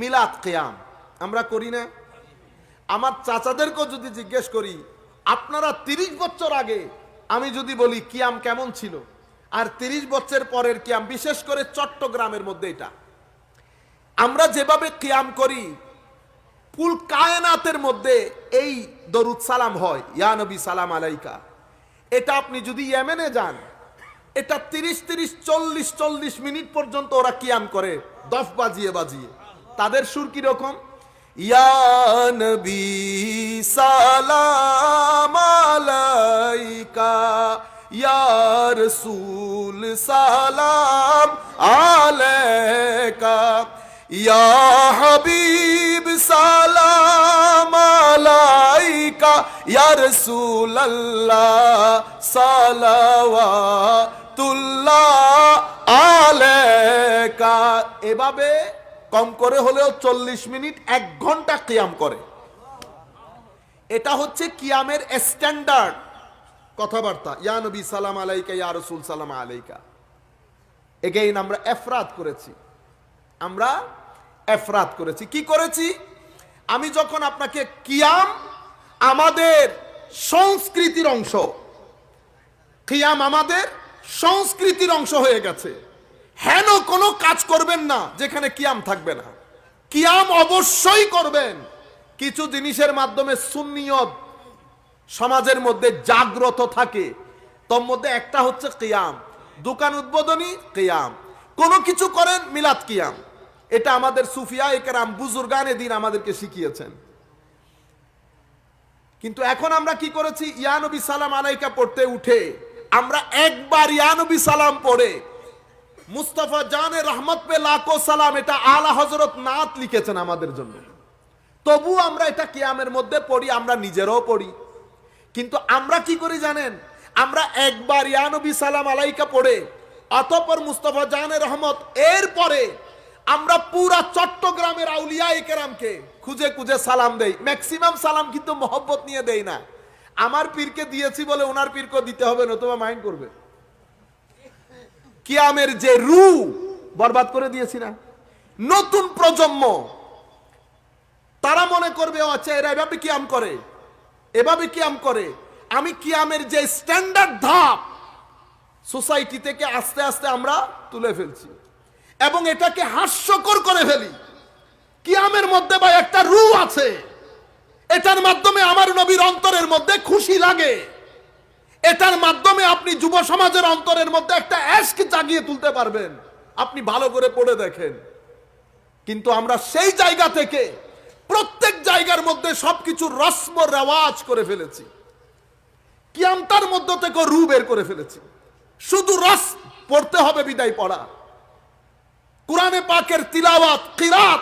মিলাদ কেয়াম। আমরা করি না। আমার চাচাদেরকেও যদি জিজ্ঞেস করি, আপনারা তিরিশ বছর আগে, আমি যদি বলি, কিয়াম কেমন ছিল? আর তিরিশ বছর পরের কিয়াম, বিশেষ করে চট্টগ্রামের মধ্যে এটা। আমরা যেভাবে কিয়াম করি, কুল কায়নাতের মধ্যে এই দরুদ সালাম হয়, ইয়া নবী, সালাম আলাইকা। এটা আপনি যদি ইয়েমেনে যান, এটা তিরিশ তিরিশ, চল্লিশ চল্লিশ মিনিট পর্যন্ত ওরা কিয়াম করে, দফ বাজিয়ে বাজিয়ে। তাদের সুর কীরকম ইয়া নবী সালাম আলাইকা, ইয়া রসুল সালাম আলাইকা, ইয়া হাবিব সালাম আলাইকা, ইয়া রাসূলুল্লাহ সালাওয়াতুল্লাহ আলাইকা। এভাবে কম করে হলেও চল্লিশ মিনিট এক ঘণ্টা কিয়াম করে। এটা হচ্ছে কিয়ামের স্ট্যান্ডার্ড কথাবার্তা। ইয়া নবী সালাম আলাইকা, ইয়া রসুল সালাম আলাইকা। এগেইন আমরা এফরাত করেছি। আমরা এফরাত করেছি। কি করেছি? আমি যখন আপনাকে কিয়াম আমাদের সংস্কৃতির অংশ কিয়াম আমাদের সংস্কৃতির অংশ হয়ে গেছে। হেন কোনো কাজ করবেন না যেখানে কিয়াম থাকবে না। কিয়াম অবশ্যই করবেন। কিছু জিনিসের মাধ্যমে সুন্নিয়ত সমাজের মধ্যে জাগ্রত থাকে, তোর মধ্যে একটা হচ্ছে কিয়াম। দোকান উদ্বোধনী কিয়াম। কোনো কিছু করেন, মিলাদ কিয়াম। এটা আমাদের সুফিয়া একরাম বুজুর্গানে দিন আমাদেরকে শিখিয়েছেন। কিন্তু এখন আমরা কি করেছি? ইয়ানবী সালাম আলাইকা পড়তে উঠে আমরা একবার ইয়ানবী সালাম পড়ে মুস্তফা জানে রহমত পে লাখো সালাম, এটা আলা হজরত নাত লিখেছেন আমাদের জন্য। তবু আমরা এটা কিয়ামের মধ্যে পড়ি, আমরা নিজেরাও পড়ি। কিন্তু আমরা কি করি জানেন? আমরা একবার ইয়ানবী সালাম আলাইকা পড়ে, অতপর মুস্তফা জানে রহমত এর পরে আমরা পুরা চট্টগ্রামের আউলিয়া একেরামকে খুঁজে খুঁজে সালাম দেই। ম্যাক্সিমাম সালাম কিন্তু মহব্বত নিয়ে দেই না। আমার পীরকে দিয়েছি বলে ওনার পীরকে দিতে হবে, নতুবা মাইন্ড করবে। কিয়ামের যে রু বরবাদ করে দিয়েছি না। নতুন প্রজন্ম, তারা মনে করবে আচ্ছা এরা এভাবে কিয়াম করে, এভাবে কিয়াম করে। আমি কিয়ামের যে স্ট্যান্ডার্ড ধাপ সোসাইটি থেকে আস্তে আস্তে আমরা তুলে ফেলছি। এবং এটাকে হাস্যকর করে ফেলি। কিয়ামের মধ্যে বা একটা রু আছে। এটার মাধ্যমে আমার নবীর অন্তরের মধ্যে খুশি লাগে। এটার মাধ্যমে আপনি যুব সমাজের অন্তরের মধ্যে একটা অ্যাস্ক জাগিয়ে তুলতে পারবেন। আপনি ভালো করে পড়ে দেখেন। কিন্তু আমরা সেই জায়গা থেকে প্রত্যেক জায়গার মধ্যে সবকিছু রস্ম রেওয়াজ করে ফেলেছি। কিয়ামটার মধ্য থেকে রু বের করে ফেলেছি। শুধু রস পড়তে হবে বিদায় পড়া। কোরআনে পাকের তিলাওয়াত, কিরাত,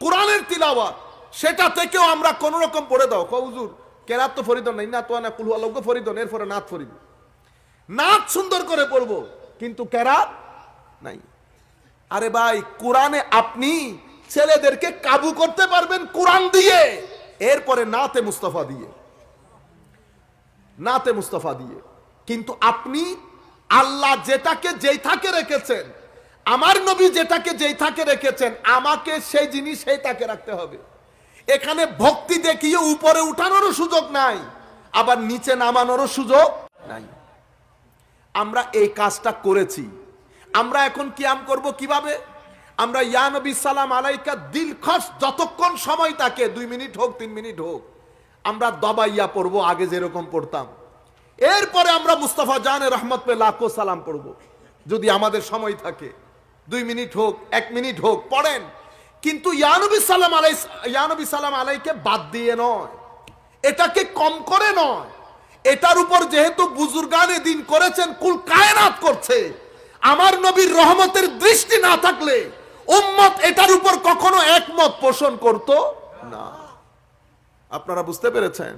কোরআনের তিলাওয়াত, সেটা থেকেও আমরা কোন রকম পড়ে দাও। কৌজুর কেরাত তো ফরিদ নাই, না তো না কুলু আলোক ফরিদ এরপরে নাথ ফরিদ। নাথ সুন্দর করে পড়ব কিন্তু কেরাত নাই। আরে ভাই, কোরআনে আপনি ছেলেদেরকে কাবু করতে পারবেন কোরআন দিয়ে, এরপরে নাতে মুস্তফা দিয়ে। নাতে মুস্তফা দিয়ে। কিন্তু আপনি আল্লাহ যেটাকে যেই থাকে রেখেছেন, আমার নবী যেটাকে যেই থাকে রেখেছেন, আমাকে সেই জিনিস সেই তাকে রাখতে হবে। এখানে ভক্তি দেখিয়ে উপরে উঠানোরও সুযোগ নাই, আবার নিচে নামানোরও সুযোগ নাই। আমরা এই কাজটা করেছি। আমরা এখন কিয়াম করব কীভাবে? আমরা ইয়া নবী সালাম আলাইকা দিলখস যতক্ষণ সময় থাকে, দুই মিনিট হোক, তিন মিনিট হোক, আমরা দবাইয়া পড়ব, আগে যেরকম পড়তাম। এরপরে আমরা মুস্তাফা জানে রহমত পে লাখো সালাম পড়ব, যদি আমাদের সময় থাকে। দুই মিনিট হোক, এক মিনিট হোক, পড়েন। কিন্তু ইয়ানবী সালাম আলাই ইয়ানবী সালাম আলাইকে বাদ দিয়ে নয়। এটাকে কম করে নয়। এটার উপর যেহেতু বুজুর্গানে দিন করেছেন, কুল কায়নাত করছে। আমার নবীর রহমতের দৃষ্টি না থাকলে উম্মত এটার উপর কখনো একমত পোষণ করত না। আপনারা বুঝতে পেরেছেন?